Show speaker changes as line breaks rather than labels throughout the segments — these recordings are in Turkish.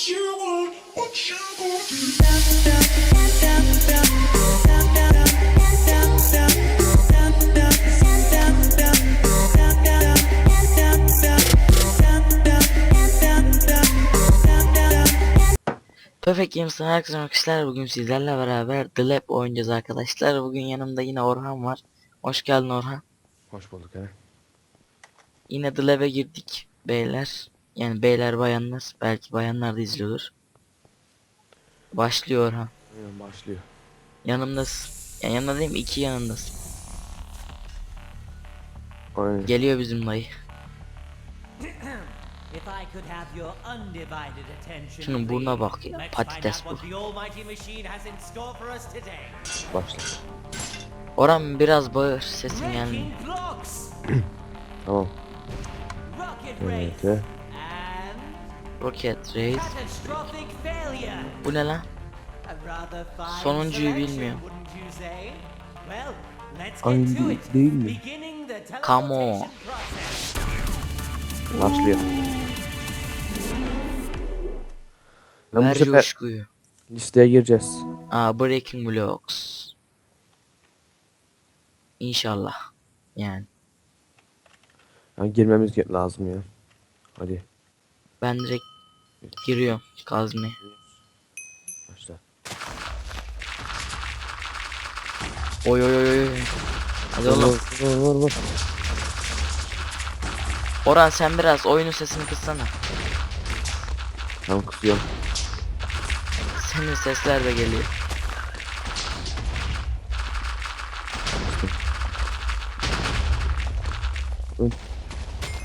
What you want, what you gonna do?
Perfect Games'ten herkese arkadaşlar bugün sizlerle beraber The Lab oynayacağız arkadaşlar. Bugün yanımda yine Orhan var. Hoş geldin Orhan.
Hoş bulduk Eren.
Yine The Lab'e girdik beyler. Yani beyler bayanlar. Belki bayanlar da izliyordur. Başlıyor Orhan.
Aynen başlıyor.
Yanımdasın. Yani yanımda değil mi? İki yanındasın.
Aynen.
Geliyor bizim dayı.
If I could have your undivided attention.
Şunun burnuna bak ya, patates
today.
Başla.
Orhan biraz bağır sesin gelmiyor.
Tamam. Evet.
Rocket Race. Bu ne lan? Sonuncuyu bilmiyorum.
it.
değil mi?
Come on.
Başlıyor. Ben bu
Ver
sefer
coşkuyu.
listeye gireceğiz.
Aa Breaking Blocks. İnşallah. Yani.
Yani girmemiz lazım ya. Hadi
Ben direkt giriyorum kazmaya.
başla.
Oy oy oy oy. Hadi
Vur
oğlum.
vur vur vur.
Orhan sen biraz oyunun sesini kıssana.
Tamam kısıyorum.
Senin sesler de geliyor.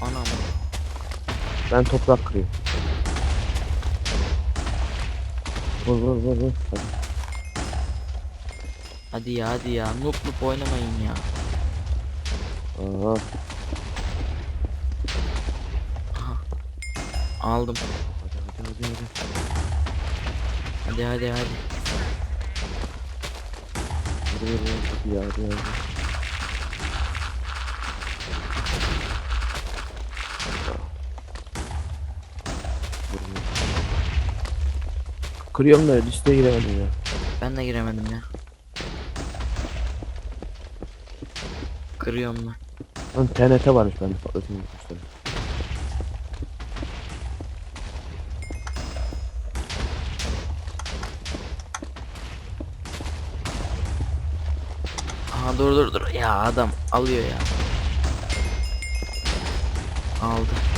Anam.
Ben toprak kırıyorum. Vur vur vur vur. Hadi.
Hadi ya hadi ya. Noob noob oynamayın ya.
Aa,
Aldım.
hadi hadi hadi hadi.
Hadi hadi hadi.
Hadi hadi ya hadi hadi. Vur, vur. Kırıyorum da listeye giremedim ya.
Ben de giremedim ya. Kırıyorum ben.
Lan TNT varmış bende patlatayım.
Aha dur dur dur. Ya adam alıyor ya. Aldı.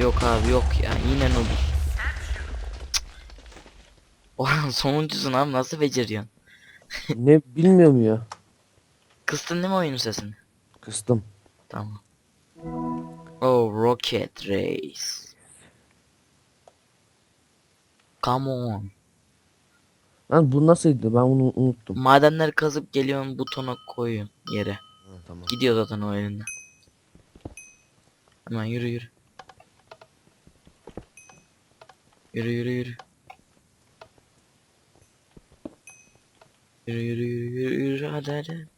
Yok abi yok ya. Yine noob. Orhan sonuncusun abi nasıl beceriyorsun?
ne bilmiyorum ya.
Kıstın değil mi oyunun sesini?
Kıstım.
Tamam. Oh Rocket Race. Come on.
Lan bu nasıldı ben onu unuttum.
Madenleri kazıp geliyorsun butona koyuyorsun yere.
Ha, tamam.
Gidiyor zaten o elinde. Hemen yürü yürü. Yürü yürü yürü. Yürü yürü yürü yürü yürü hadi hadi.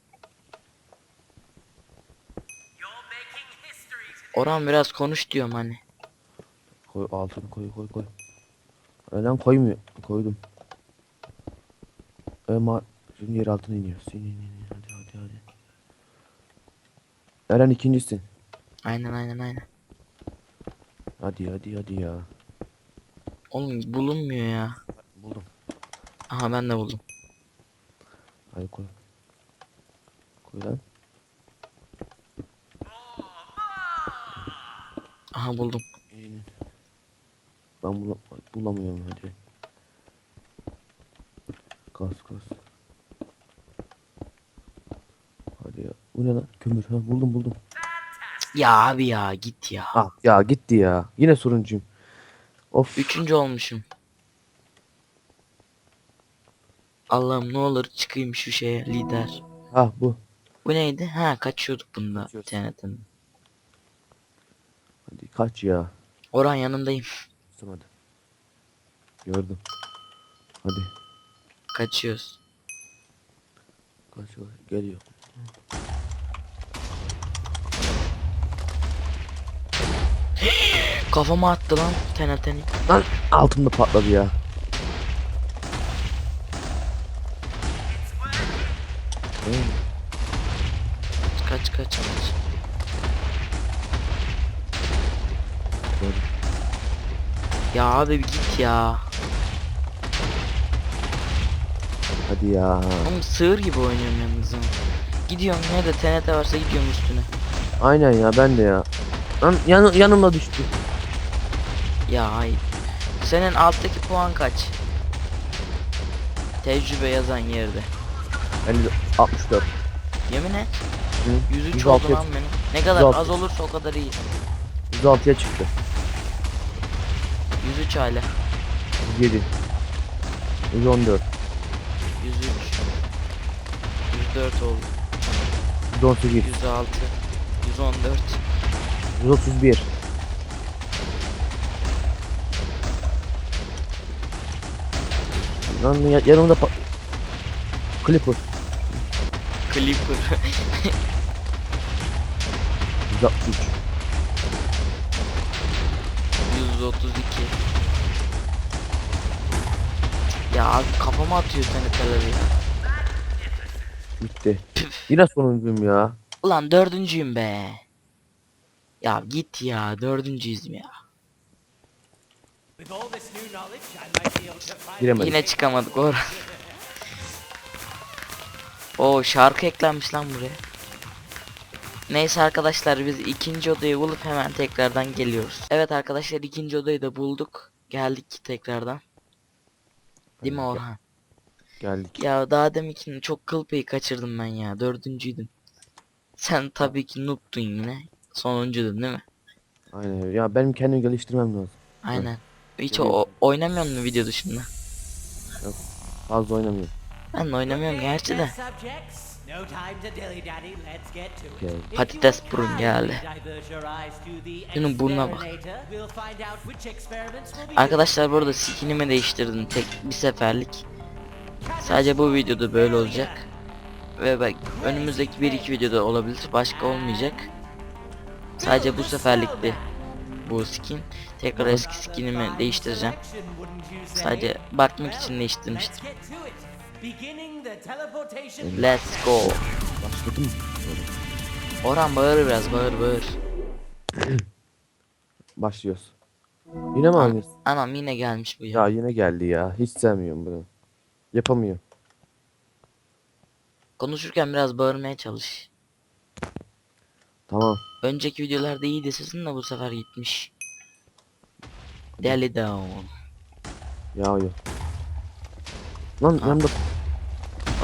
Orhan biraz konuş diyorum hani.
Koy altını koy koy koy. Öyle koymuyor. Koydum. Ama şimdi yer altına iniyor. İn, in, in. Hadi hadi hadi. Eren ikincisin.
Aynen aynen aynen.
Hadi hadi hadi ya.
Oğlum bulunmuyor ya.
Buldum.
Aha ben de buldum.
Hadi koy. Koy lan.
Aha buldum.
İn. Ben bula bulamıyorum hadi. Kas kas. Hadi ya. Bu ne lan? Kömür. Ha buldum buldum.
Ya abi ya git ya.
Ah ya gitti ya. Yine soruncuyum. Of.
Üçüncü olmuşum. Allah'ım ne olur çıkayım şu şeye lider.
Ha bu.
Bu neydi? Ha kaçıyorduk bunda
Kaçıyoruz.
TNT'nin.
Hadi kaç ya.
Orhan yanındayım.
Sığmadı. Gördüm. Hadi.
Kaçıyoruz.
Kaç kaç. Geliyor.
Kafama attı lan TNT'nin.
Lan altımda patladı ya. Hmm,
Kaç kaç kaç. Ya abi bir git ya.
Hadi ya.
Oğlum sığır gibi oynuyorum yalnız. Gidiyorum nerede TNT varsa gidiyorum üstüne.
Aynen ya ben de ya. Lan yan, yanıma düştü.
Ya hayır. Senin alttaki puan kaç? Tecrübe yazan yerde.
50, 64.
Yemin et.
Hı,
103
106
oldu lan benim. Ne kadar
106.
az olursa o kadar iyi.
106'ya çıktı.
103 hala.
107. 114.
103. 104 oldu.
118.
106. 114.
131. Lan ya, yanımda pa- Clipper.
Clipper.
163.
132. Ya abi kafama atıyor TNT'leri ya.
Bitti. Yine sonuncuyum ya.
Ulan dördüncüyüm be. Ya git ya dördüncüyüz ya.
Giremedim.
Yine çıkamadık or. O şarkı eklenmiş lan buraya. Neyse arkadaşlar biz ikinci odayı bulup hemen tekrardan geliyoruz. Evet arkadaşlar ikinci odayı da bulduk. Geldik tekrardan. Değil mi
Evet,
Orhan?
Geldik.
Ya daha deminkini çok kıl payı kaçırdım ben ya. Dördüncüydüm. Sen tabii ki noob'tun yine. Sonuncuydun değil mi?
Aynen. Ya benim kendimi geliştirmem lazım.
Aynen. Hiç o, oynamıyor musun video dışında?
Fazla oynamıyorum.
Ben de oynamıyorum gerçi de.
You
Patates burun geldi. Şunun burnuna bak. Arkadaşlar burada skinimi değiştirdim tek bir seferlik. Sadece bu videoda böyle olacak. Ve bak önümüzdeki bir iki videoda olabilir başka olmayacak. Sadece bu seferlikti bu skin. Tekrar eski skinimi değiştireceğim. Sadece bakmak için değiştirmiştim.
Let's
go.
Başladım.
Orhan bağır biraz bağır bağır.
Başlıyoruz. Yine mi aynısı?
Anam yine gelmiş bu ya.
Ya yine geldi ya. Hiç sevmiyorum bunu. Yapamıyor.
Konuşurken biraz bağırmaya çalış.
Tamam.
Önceki videolarda iyiydi sesin de bu sefer gitmiş. Deli down.
Yağıyor. Lan
Ha.
yanımda.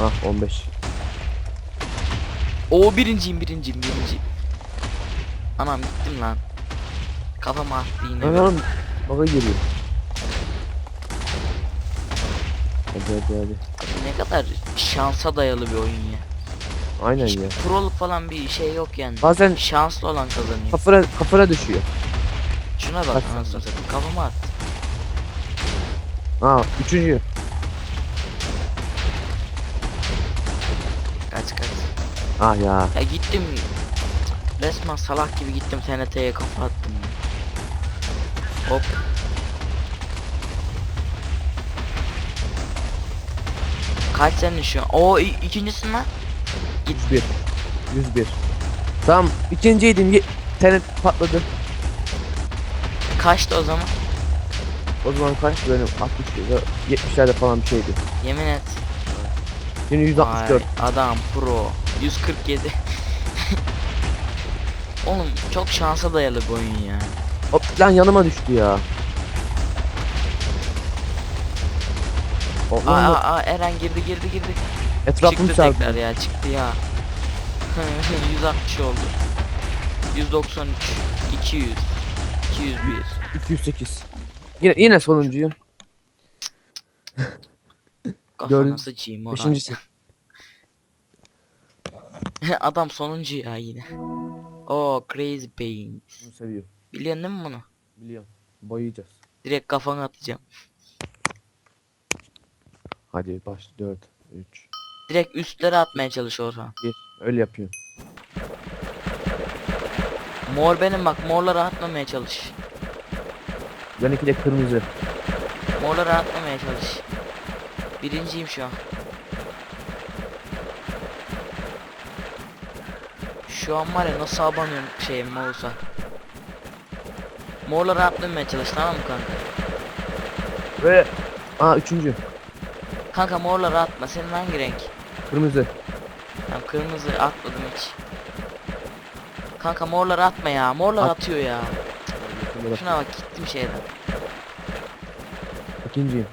Ah 15.
O birinciyim birinciyim birinciyim. Anam gittim lan. Kafama attı yine.
Anam. Baka geliyor. Hadi hadi hadi.
Ne kadar şansa dayalı bir oyun ya.
Aynen
Hiç
ya.
proluk falan bir şey yok yani.
Bazen
Şanslı olan kazanıyor.
kafana, kafana düşüyor.
Şuna bak
Kaç
anasını satayım. Kafama attı.
Ha üçüncü.
Kaç kaç.
Ah ya.
Ya gittim. Resmen salak gibi gittim TNT'ye kafa attım. ya. Hop. Kaç senin şu an? Oo i- ikincisin lan.
101. 101. Tamam ikinciydim. Ye- Tenet patladı.
Kaçtı o zaman?
O zaman kaç benim 60 70'lerde falan bir şeydi.
Yemin et.
Şimdi 164.
Vay, adam pro. 147. Oğlum çok şansa dayalı bir oyun ya.
Hop lan yanıma düştü ya. O,
Aa,
lan,
aa, aa Eren girdi girdi girdi.
etrafım
çıktı
çarptı.
tekrar ya çıktı ya. 160 oldu. 193 200 201
208. Yine yine sonuncuyum.
Kafana
Dördüncü-
sıçayım Orhan.
Beşincisi.
Adam sonuncu ya yine. O Crazy Pain.
Bunu seviyorum.
Biliyorsun değil mi bunu?
Biliyorum. Boyayacağız.
Direkt kafana atacağım.
Hadi baş 4 3
Direkt üstlere atmaya çalış Orhan.
1 öyle yapıyorum.
Mor benim bak morlara atmamaya çalış.
Benimki de kırmızı.
Morlara atlamaya çalış. Birinciyim şu an. Şu an var ya nasıl abanıyorum şey mouse'a. Morlara atlamaya çalış tamam mı kanka?
Ve Aa üçüncü.
Kanka morlara atma senin hangi renk?
Kırmızı.
Tamam kırmızı atmadım hiç. Kanka morlara atma ya morlar
At.
atıyor ya.
Bak.
Şuna bak gittim şeyden.
İkinciyim.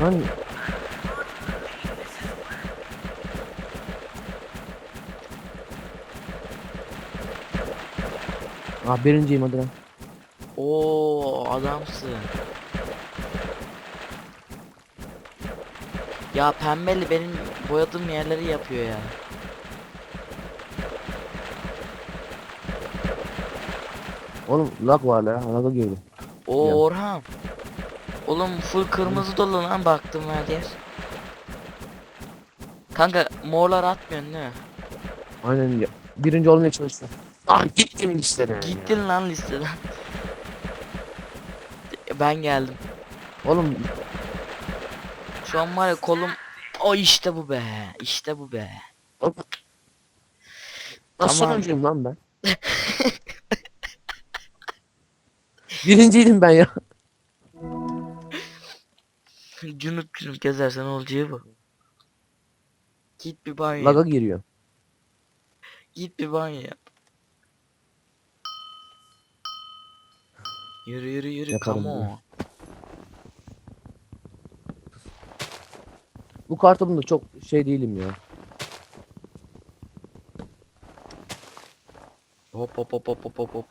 Lan Aa birinciyim hadi lan.
Oo adamsın. Ya pembeli benim boyadığım yerleri yapıyor ya.
Oğlum lag var la. Lag'a girdim.
O
Ya.
Orhan. Oğlum full kırmızı dolu lan baktım her yer. Kanka morlar atmıyorsun değil mi?
Aynen ya. Birinci olmaya çalıştım. Ah gittim listeden.
Gittin lan listeden. ben geldim.
Oğlum
Şu an var ya kolum. O işte bu be. İşte bu be.
nasıl
Tamam.
sonuncuyum lan ben? Birinciydim ben ya.
Cunup cunup gezersen olacağı bu. Git bir banyo.
Lag'a
yap.
giriyor.
Git bir banyo yap. Yürü yürü yürü
Yaparım
come on.
Bu kartımda çok şey değilim ya.
Hop hop hop hop hop hop hop.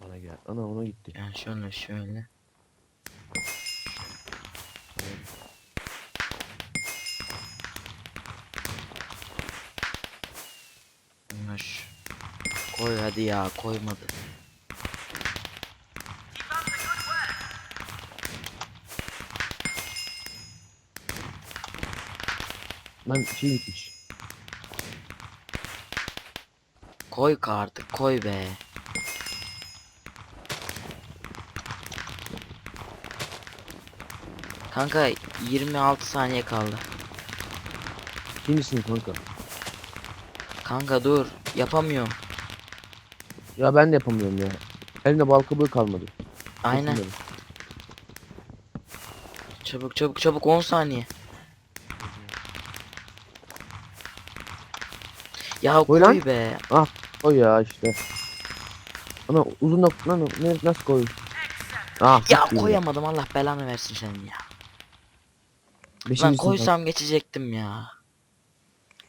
Bana gel. Ana ona gitti.
Yani şöyle şöyle. Koy hadi ya koymadı.
Lan şey gitmiş.
Koy artık koy be. Kanka 26 saniye kaldı.
İkincisin kanka.
Kanka dur yapamıyorum.
Ya ben de yapamıyorum ya. Elimde bal kabuğu kalmadı.
Aynen.
Yapamıyorum.
Çabuk çabuk çabuk 10 saniye. Ya
Koy
koy,
lan.
be.
O ya işte. Ana uzun nok lan ne, nasıl koy? Ah,
Ya
iyi.
koyamadım Allah belanı versin senin ya. Lan
Beşincisin kanka.
koysam geçecektim ya.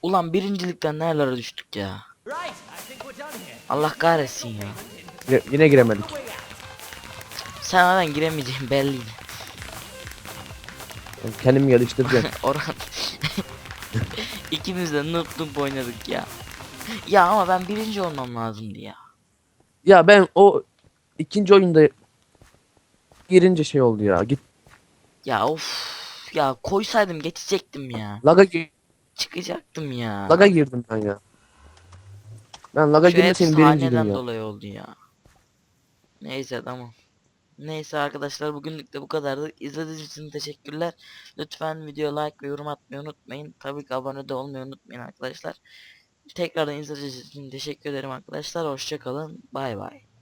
Ulan birincilikten nerelere düştük ya. Allah kahretsin ya.
Yine, yine giremedik.
Sen zaten giremeyeceğin belliydi.
Ben Kendimi geliştireceğim.
Orhan. İkimiz de noob noob oynadık ya. Ya ama ben birinci olmam lazımdı ya.
ya ben o ikinci oyunda girince şey oldu ya. Git
Ya of. Ya koysaydım geçecektim ya.
laga gi-
Çıkacaktım ya.
laga girdim ben ya. Ben laga
Şu hep
birinciydim
sahneden
ya.
dolayı oldu ya. Neyse tamam. Neyse arkadaşlar bugünlük de bu kadardı. İzlediğiniz için teşekkürler. Lütfen video like ve yorum atmayı unutmayın. Tabii ki abone de olmayı unutmayın arkadaşlar. Tekrardan izlediğiniz için teşekkür ederim arkadaşlar. Hoşçakalın. Bay bay.